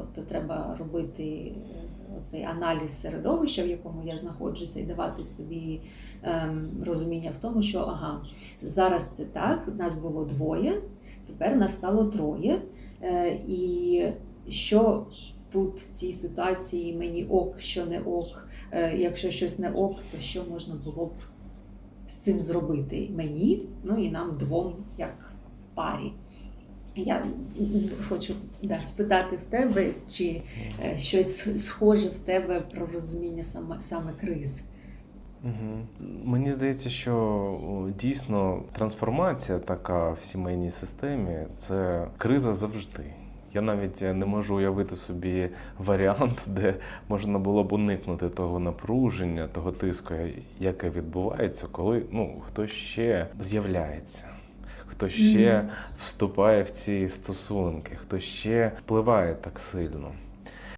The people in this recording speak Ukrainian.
Тобто треба робити е, оцей аналіз середовища, в якому я знаходжуся, і давати собі ем, розуміння в тому, що ага, зараз це так, нас було двоє, тепер нас стало троє. Е, і що тут в цій ситуації мені ок, що не ок. Е, якщо щось не ок, то що можна було б з цим зробити мені, ну і нам двом як парі. Я хочу да, спитати в тебе, чи е, щось схоже в тебе про розуміння саме, саме криз. Угу. Мені здається, що дійсно трансформація така в сімейній системі це криза завжди. Я навіть не можу уявити собі варіант, де можна було б уникнути того напруження, того тиску, яке відбувається, коли ну, хтось ще з'являється, хто ще вступає в ці стосунки, хто ще впливає так сильно.